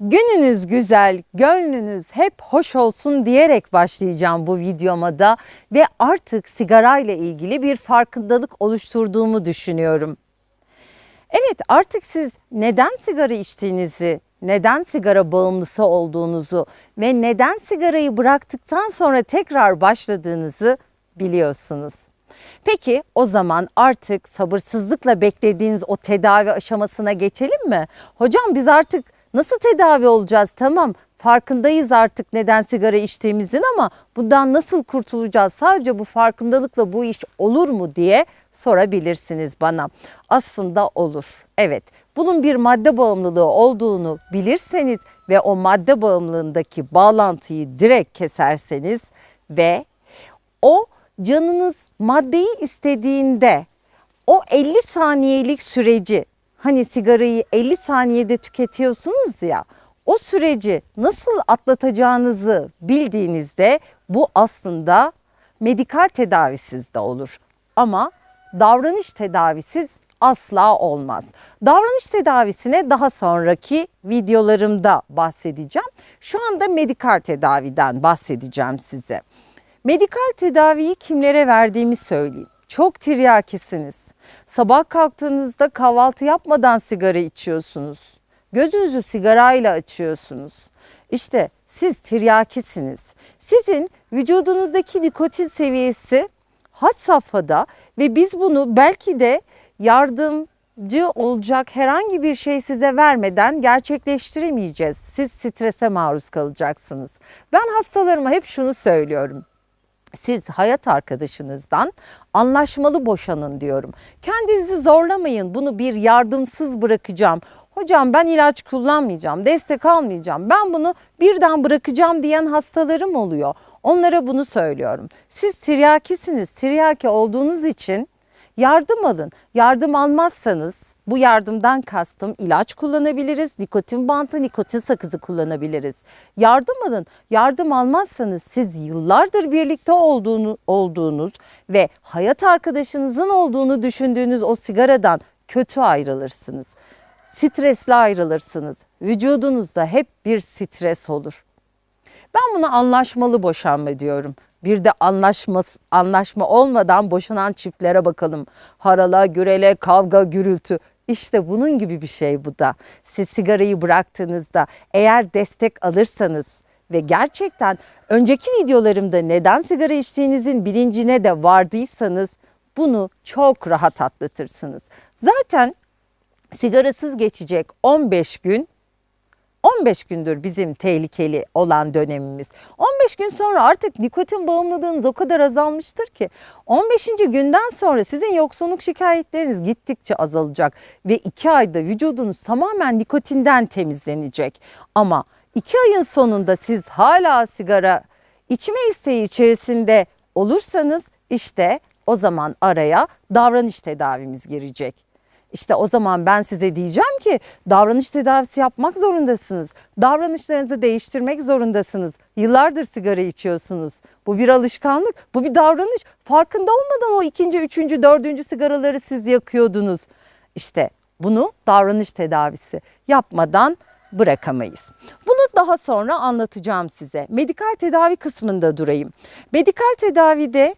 Gününüz güzel, gönlünüz hep hoş olsun diyerek başlayacağım bu videoma da ve artık sigara ile ilgili bir farkındalık oluşturduğumu düşünüyorum. Evet artık siz neden sigara içtiğinizi, neden sigara bağımlısı olduğunuzu ve neden sigarayı bıraktıktan sonra tekrar başladığınızı biliyorsunuz. Peki o zaman artık sabırsızlıkla beklediğiniz o tedavi aşamasına geçelim mi? Hocam biz artık nasıl tedavi olacağız? Tamam farkındayız artık neden sigara içtiğimizin ama bundan nasıl kurtulacağız? Sadece bu farkındalıkla bu iş olur mu diye sorabilirsiniz bana. Aslında olur. Evet. Bunun bir madde bağımlılığı olduğunu bilirseniz ve o madde bağımlılığındaki bağlantıyı direkt keserseniz ve o canınız maddeyi istediğinde o 50 saniyelik süreci hani sigarayı 50 saniyede tüketiyorsunuz ya o süreci nasıl atlatacağınızı bildiğinizde bu aslında medikal tedavisiz de olur. Ama davranış tedavisiz asla olmaz. Davranış tedavisine daha sonraki videolarımda bahsedeceğim. Şu anda medikal tedaviden bahsedeceğim size. Medikal tedaviyi kimlere verdiğimi söyleyeyim. Çok tiryakisiniz. Sabah kalktığınızda kahvaltı yapmadan sigara içiyorsunuz. Gözünüzü sigarayla açıyorsunuz. İşte siz tiryakisiniz. Sizin vücudunuzdaki nikotin seviyesi had safhada ve biz bunu belki de yardımcı olacak herhangi bir şey size vermeden gerçekleştiremeyeceğiz. Siz strese maruz kalacaksınız. Ben hastalarıma hep şunu söylüyorum siz hayat arkadaşınızdan anlaşmalı boşanın diyorum. Kendinizi zorlamayın. Bunu bir yardımsız bırakacağım. Hocam ben ilaç kullanmayacağım, destek almayacağım. Ben bunu birden bırakacağım diyen hastalarım oluyor. Onlara bunu söylüyorum. Siz tiryakisiniz. Tiryaki olduğunuz için yardım alın. Yardım almazsanız bu yardımdan kastım ilaç kullanabiliriz, nikotin bantı, nikotin sakızı kullanabiliriz. Yardım alın. Yardım almazsanız siz yıllardır birlikte olduğunu, olduğunuz ve hayat arkadaşınızın olduğunu düşündüğünüz o sigaradan kötü ayrılırsınız. Stresli ayrılırsınız. Vücudunuzda hep bir stres olur. Ben buna anlaşmalı boşanma diyorum. Bir de anlaşma, anlaşma olmadan boşanan çiftlere bakalım. Harala, gürele, kavga, gürültü. İşte bunun gibi bir şey bu da. Siz sigarayı bıraktığınızda eğer destek alırsanız ve gerçekten önceki videolarımda neden sigara içtiğinizin bilincine de vardıysanız bunu çok rahat atlatırsınız. Zaten sigarasız geçecek 15 gün 15 gündür bizim tehlikeli olan dönemimiz. 15 gün sonra artık nikotin bağımlılığınız o kadar azalmıştır ki 15. günden sonra sizin yoksunluk şikayetleriniz gittikçe azalacak ve 2 ayda vücudunuz tamamen nikotinden temizlenecek. Ama 2 ayın sonunda siz hala sigara içme isteği içerisinde olursanız işte o zaman araya davranış tedavimiz girecek. İşte o zaman ben size diyeceğim ki davranış tedavisi yapmak zorundasınız. Davranışlarınızı değiştirmek zorundasınız. Yıllardır sigara içiyorsunuz. Bu bir alışkanlık, bu bir davranış. Farkında olmadan o ikinci, üçüncü, dördüncü sigaraları siz yakıyordunuz. İşte bunu davranış tedavisi yapmadan bırakamayız. Bunu daha sonra anlatacağım size. Medikal tedavi kısmında durayım. Medikal tedavide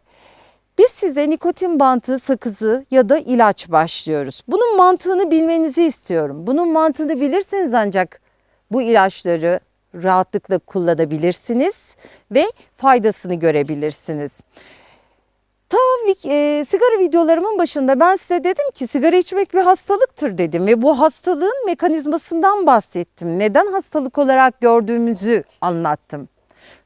biz size nikotin bantı, sakızı ya da ilaç başlıyoruz. Bunun mantığını bilmenizi istiyorum. Bunun mantığını bilirseniz ancak bu ilaçları rahatlıkla kullanabilirsiniz ve faydasını görebilirsiniz. Ta e, sigara videolarımın başında ben size dedim ki sigara içmek bir hastalıktır dedim ve bu hastalığın mekanizmasından bahsettim. Neden hastalık olarak gördüğümüzü anlattım.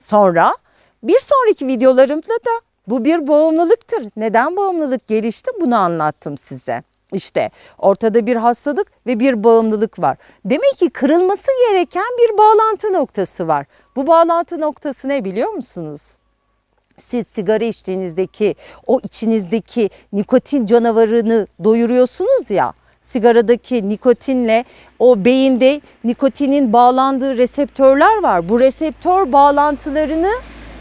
Sonra bir sonraki videolarımda da bu bir bağımlılıktır. Neden bağımlılık gelişti bunu anlattım size. İşte ortada bir hastalık ve bir bağımlılık var. Demek ki kırılması gereken bir bağlantı noktası var. Bu bağlantı noktası ne biliyor musunuz? Siz sigara içtiğinizdeki o içinizdeki nikotin canavarını doyuruyorsunuz ya. Sigaradaki nikotinle o beyinde nikotinin bağlandığı reseptörler var. Bu reseptör bağlantılarını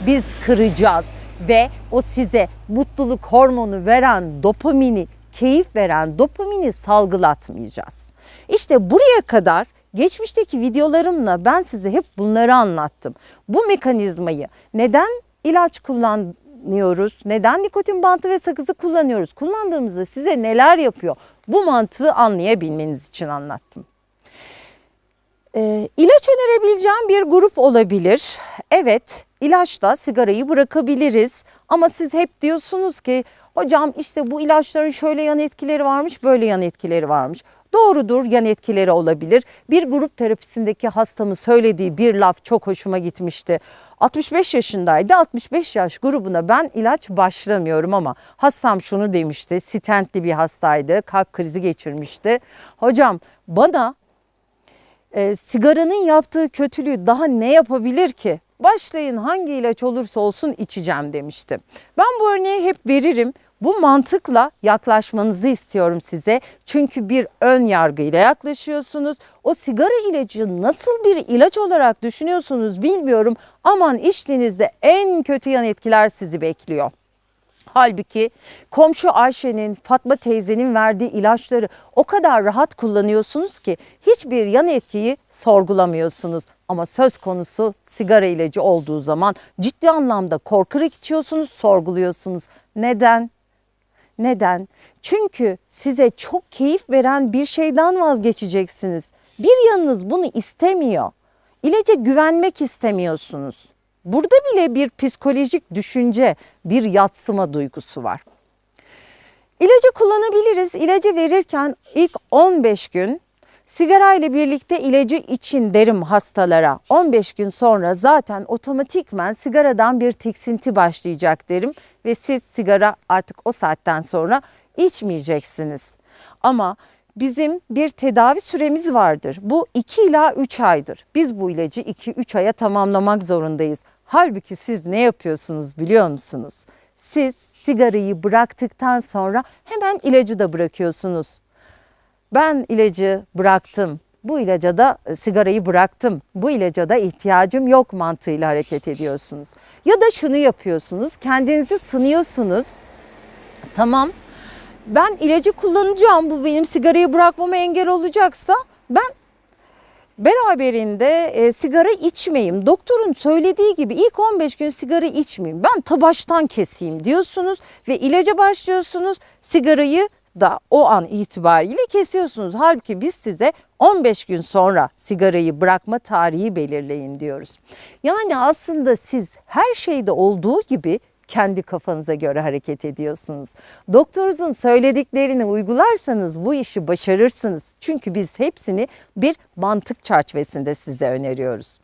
biz kıracağız ve o size mutluluk hormonu veren dopamini, keyif veren dopamini salgılatmayacağız. İşte buraya kadar Geçmişteki videolarımla ben size hep bunları anlattım. Bu mekanizmayı neden ilaç kullanıyoruz? Neden nikotin bantı ve sakızı kullanıyoruz? Kullandığımızda size neler yapıyor? Bu mantığı anlayabilmeniz için anlattım. Ee, ilaç önerebileceğim bir grup olabilir. Evet, ilaçla sigarayı bırakabiliriz. Ama siz hep diyorsunuz ki hocam işte bu ilaçların şöyle yan etkileri varmış, böyle yan etkileri varmış. Doğrudur yan etkileri olabilir. Bir grup terapisindeki hastamın söylediği bir laf çok hoşuma gitmişti. 65 yaşındaydı. 65 yaş grubuna ben ilaç başlamıyorum ama hastam şunu demişti. Stentli bir hastaydı. Kalp krizi geçirmişti. Hocam bana e, sigaranın yaptığı kötülüğü daha ne yapabilir ki? Başlayın hangi ilaç olursa olsun içeceğim demişti. Ben bu örneği hep veririm. Bu mantıkla yaklaşmanızı istiyorum size. Çünkü bir ön yargıyla yaklaşıyorsunuz. O sigara ilacı nasıl bir ilaç olarak düşünüyorsunuz bilmiyorum. Aman içtiğinizde en kötü yan etkiler sizi bekliyor. Halbuki komşu Ayşe'nin, Fatma teyzenin verdiği ilaçları o kadar rahat kullanıyorsunuz ki hiçbir yan etkiyi sorgulamıyorsunuz. Ama söz konusu sigara ilacı olduğu zaman ciddi anlamda korkarak içiyorsunuz, sorguluyorsunuz. Neden? Neden? Çünkü size çok keyif veren bir şeyden vazgeçeceksiniz. Bir yanınız bunu istemiyor. İlaca güvenmek istemiyorsunuz. Burada bile bir psikolojik düşünce, bir yatsıma duygusu var. İlacı kullanabiliriz. İlacı verirken ilk 15 gün sigara ile birlikte ilacı için derim hastalara. 15 gün sonra zaten otomatikmen sigaradan bir tiksinti başlayacak derim ve siz sigara artık o saatten sonra içmeyeceksiniz. Ama bizim bir tedavi süremiz vardır. Bu 2 ila 3 aydır. Biz bu ilacı 2-3 aya tamamlamak zorundayız. Halbuki siz ne yapıyorsunuz biliyor musunuz? Siz sigarayı bıraktıktan sonra hemen ilacı da bırakıyorsunuz. Ben ilacı bıraktım. Bu ilaca da e, sigarayı bıraktım. Bu ilaca da ihtiyacım yok mantığıyla hareket ediyorsunuz. Ya da şunu yapıyorsunuz. Kendinizi sınıyorsunuz. Tamam. Ben ilacı kullanacağım. Bu benim sigarayı bırakmama engel olacaksa ben beraberinde e, sigara içmeyeyim. Doktorun söylediği gibi ilk 15 gün sigara içmeyeyim. Ben tabaştan keseyim diyorsunuz ve ilaca başlıyorsunuz. Sigarayı da o an itibariyle kesiyorsunuz. Halbuki biz size 15 gün sonra sigarayı bırakma tarihi belirleyin diyoruz. Yani aslında siz her şeyde olduğu gibi kendi kafanıza göre hareket ediyorsunuz. Doktorunuzun söylediklerini uygularsanız bu işi başarırsınız. Çünkü biz hepsini bir mantık çerçevesinde size öneriyoruz.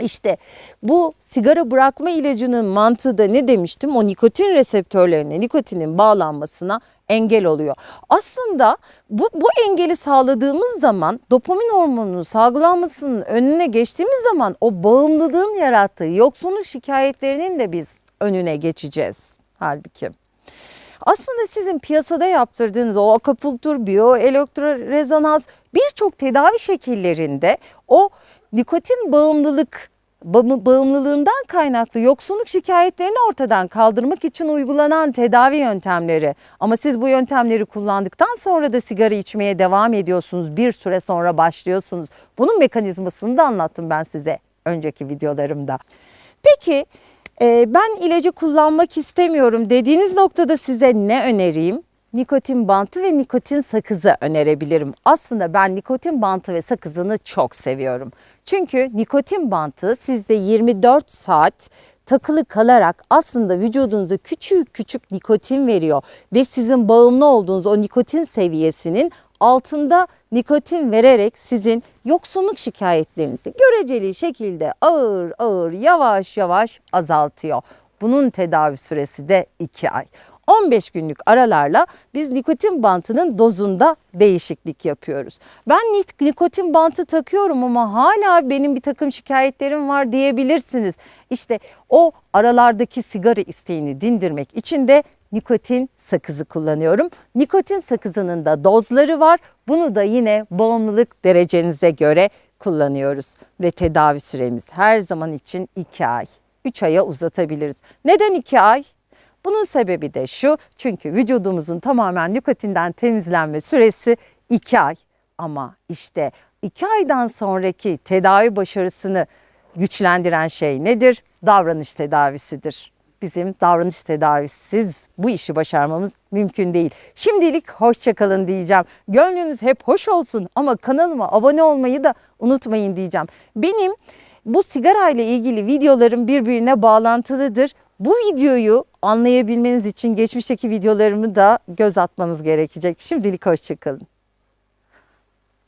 İşte bu sigara bırakma ilacının mantığı da ne demiştim? O nikotin reseptörlerine, nikotinin bağlanmasına engel oluyor. Aslında bu, bu engeli sağladığımız zaman dopamin hormonunun salgılanmasının önüne geçtiğimiz zaman o bağımlılığın yarattığı yoksunluk şikayetlerinin de biz önüne geçeceğiz halbuki. Aslında sizin piyasada yaptırdığınız o akupunktur, biyoelektrorezonans birçok tedavi şekillerinde o nikotin bağımlılık bağımlılığından kaynaklı yoksunluk şikayetlerini ortadan kaldırmak için uygulanan tedavi yöntemleri. Ama siz bu yöntemleri kullandıktan sonra da sigara içmeye devam ediyorsunuz. Bir süre sonra başlıyorsunuz. Bunun mekanizmasını da anlattım ben size önceki videolarımda. Peki ben ilacı kullanmak istemiyorum dediğiniz noktada size ne önereyim? Nikotin bantı ve nikotin sakızı önerebilirim. Aslında ben nikotin bantı ve sakızını çok seviyorum. Çünkü nikotin bantı sizde 24 saat takılı kalarak aslında vücudunuza küçük küçük nikotin veriyor ve sizin bağımlı olduğunuz o nikotin seviyesinin altında nikotin vererek sizin yoksunluk şikayetlerinizi göreceli şekilde ağır ağır yavaş yavaş azaltıyor. Bunun tedavi süresi de 2 ay. 15 günlük aralarla biz nikotin bantının dozunda değişiklik yapıyoruz. Ben nikotin bantı takıyorum ama hala benim bir takım şikayetlerim var diyebilirsiniz. İşte o aralardaki sigara isteğini dindirmek için de nikotin sakızı kullanıyorum. Nikotin sakızının da dozları var. Bunu da yine bağımlılık derecenize göre kullanıyoruz ve tedavi süremiz her zaman için 2 ay. 3 aya uzatabiliriz. Neden 2 ay? Bunun sebebi de şu çünkü vücudumuzun tamamen nikotinden temizlenme süresi 2 ay. Ama işte 2 aydan sonraki tedavi başarısını güçlendiren şey nedir? Davranış tedavisidir. Bizim davranış tedavisiz bu işi başarmamız mümkün değil. Şimdilik hoşçakalın diyeceğim. Gönlünüz hep hoş olsun ama kanalıma abone olmayı da unutmayın diyeceğim. Benim bu sigara ile ilgili videolarım birbirine bağlantılıdır. Bu videoyu anlayabilmeniz için geçmişteki videolarımı da göz atmanız gerekecek. Şimdilik hoşçakalın.